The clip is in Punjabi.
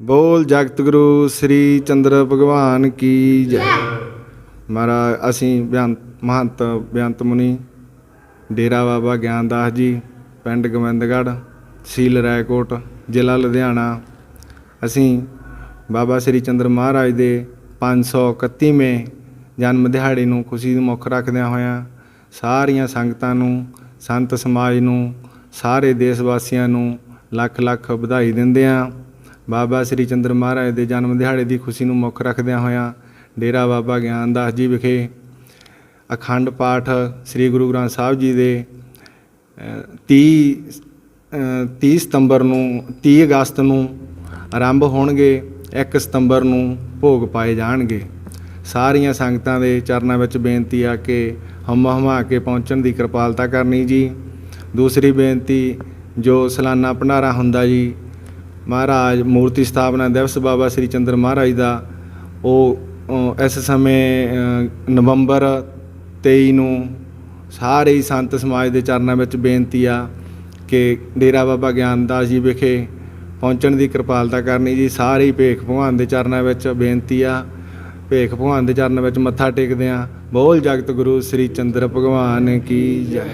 ਬੋਲ ਜਗਤ ਗੁਰੂ ਸ੍ਰੀ ਚੰਦਰ ਭਗਵਾਨ ਕੀ ਜੈ। ਮਹਾਰਾਜ, ਅਸੀਂ ਬੇਅੰਤ ਮਹੰਤ ਬੇਅੰਤ ਮੁਨੀ, ਡੇਰਾ ਬਾਬਾ ਗਿਆਨਦਾਸ ਜੀ, ਪਿੰਡ ਗੋਬਿੰਦਗੜ੍ਹ ਤਹਿਸੀਲ ਰਾਏਕੋਟ, ਜ਼ਿਲ੍ਹਾ ਲੁਧਿਆਣਾ। ਅਸੀਂ ਬਾਬਾ ਸ੍ਰੀ ਚੰਦਰ ਮਹਾਰਾਜ ਦੇ 531ਵੇਂ ਜਨਮ ਦਿਹਾੜੇ ਨੂੰ ਖੁਸ਼ੀ ਦੇ ਮੁੱਖ ਰੱਖਦਿਆਂ ਹੋਇਆਂ ਸਾਰੀਆਂ ਸੰਗਤਾਂ ਨੂੰ, ਸੰਤ ਸਮਾਜ ਨੂੰ, ਸਾਰੇ ਦੇਸ਼ ਵਾਸੀਆਂ ਨੂੰ ਲੱਖ ਲੱਖ ਵਧਾਈ ਦਿੰਦੇ ਹਾਂ ਬਾਬਾ ਸ੍ਰੀ ਚੰਦਰ ਮਹਾਰਾਜ ਦੇ ਜਨਮ ਦਿਹਾੜੇ ਦੀ ਖੁਸ਼ੀ ਨੂੰ ਮੁੱਖ ਰੱਖਦਿਆਂ ਹੋਇਆਂ ਡੇਰਾ ਬਾਬਾ ਗਿਆਨਦਾਸ ਜੀ ਵਿਖੇ ਅਖੰਡ ਪਾਠ ਸ੍ਰੀ ਗੁਰੂ ਗ੍ਰੰਥ ਸਾਹਿਬ ਜੀ ਦੇ ਅ, 30 30 ਸਤੰਬਰ ਨੂੰ 30 ਅਗਸਤ ਨੂੰ ਆਰੰਭ ਹੋਣਗੇ 1 ਸਤੰਬਰ ਨੂੰ ਭੋਗ ਪਾਏ ਜਾਣਗੇ। ਸਾਰੀਆਂ ਸੰਗਤਾਂ ਦੇ ਚਰਨਾਂ ਵਿੱਚ ਬੇਨਤੀ ਆ ਕਿ ਹਮਾ ਹਮਾ ਕੇ ਪਹੁੰਚਣ ਦੀ ਕਿਰਪਾਲਤਾ ਕਰਨੀ ਜੀ। ਦੂਸਰੀ ਬੇਨਤੀ ਜੋ ਸਾਲਾਨਾ ਭੰਡਾਰਾ ਹੁੰਦਾ ਜੀ ਮਹਾਰਾਜ ਮੂਰਤੀ ਸਥਾਪਨਾ ਦਿਵਸ ਬਾਬਾ ਸ੍ਰੀ ਚੰਦਰ ਮਹਾਰਾਜ ਦਾ, ਉਹ ਇਸ ਸਮੇਂ ਨਵੰਬਰ 23 ਨੂੰ ਸਾਰੇ ਹੀ ਸੰਤ ਸਮਾਜ ਦੇ ਚਰਨਾਂ ਵਿੱਚ ਬੇਨਤੀ ਆ ਕਿ ਡੇਰਾ ਬਾਬਾ ਗਿਆਨਦਾਸ ਜੀ ਵਿਖੇ ਪਹੁੰਚਣ ਦੀ ਕਿਰਪਾਲਤਾ ਕਰਨੀ ਜੀ। ਸਾਰੇ ਹੀ ਭੇਖ ਭਗਵਾਨ ਦੇ ਚਰਨਾਂ ਵਿੱਚ ਬੇਨਤੀ ਆ। ਭੇਖ ਭਗਵਾਨ ਦੇ ਚਰਨਾਂ ਵਿੱਚ ਮੱਥਾ ਟੇਕਦੇ ਆ। ਬੋਲ ਜਗਤ ਗੁਰੂ ਸ੍ਰੀ ਚੰਦਰ ਭਗਵਾਨ ਕੀ ਜੈ।